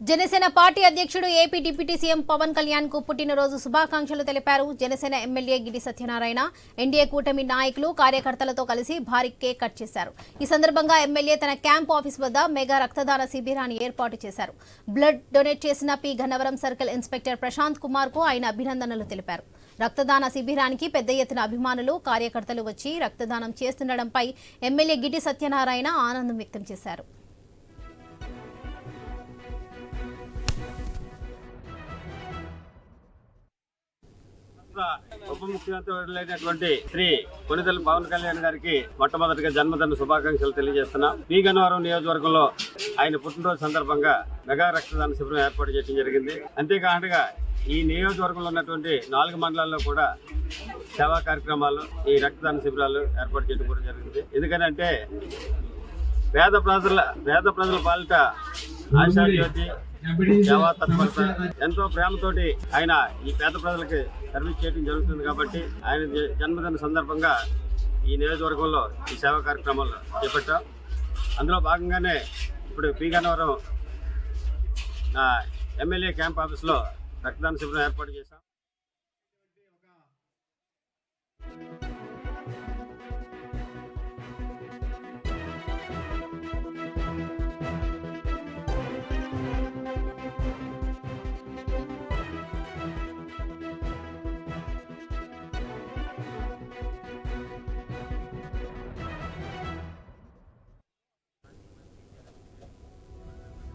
Janasena party అధ్యక్షుడు AP deputy CM Pawan కళ్యాణ్కు పుట్టినరోజు శుభాకాంక్షలు తెలిపారు. జనసేన ఎమ్మెల్యే గిడి సత్యనారాయణ ఎన్డీఏ కూటమి నాయకులు కార్యకర్తలతో కలిసి భారీ కేక్ కట్ చేశారు. ఈ సందర్భంగా ఎమ్మెల్యే తన క్యాంప్ ఆఫీస్ వద్ద మెగా రక్తదాన శిబిరాన్ని ఏర్పాటు చేశారు. బ్లడ్ డొనేట్ చేసిన P Gannavaram circle inspector Prashant కుమార్కు ఆయన అభినందనలు తెలిపారు. రక్తదాన శిబిరానికి పెద్ద ఎత్తున అభిమానులు కార్యకర్తలు వచ్చి రక్తదానం చేస్తుండడంపై ఎమ్మెల్యే గిడి సత్యనారాయణ ఆనందం వ్యక్తం చేశారు. రాష్ట్ర ఉప ముఖ్యమంత్రి శ్రీ కొనిదెల పవన్ కళ్యాణ్ గారికి మొట్టమొదటిగా జన్మదిన శుభాకాంక్షలు తెలియజేస్తున్నాం. పీ. గన్నవరం నియోజకవర్గంలో ఆయన పుట్టినరోజు సందర్భంగా మెగా రక్తదాన శిబిరం ఏర్పాటు చేయడం జరిగింది. అంతేకాకుండా ఈ నియోజకవర్గంలో ఉన్నటువంటి నాలుగు మండలాల్లో కూడా సేవా కార్యక్రమాలు ఈ రక్తదాన శిబిరాలు ఏర్పాటు చేయడం కూడా జరిగింది. ఎందుకనంటే పేద ప్రజల పేద ప్రజల పాలిట సేవా తత్పరత ఎంతో ప్రేమతోటి ఆయన ఈ పేద ప్రజలకి సర్వీస్ చేయడం జరుగుతుంది కాబట్టి ఆయన జన్మదిన సందర్భంగా ఈ నియోజకవర్గంలో ఈ సేవా కార్యక్రమాలు చేపట్టాం. అందులో భాగంగానే ఇప్పుడు పీ. గన్నవరం ఎమ్మెల్యే క్యాంప్ ఆఫీస్లో రక్తదాన శిబిరం ఏర్పాటు చేశాం.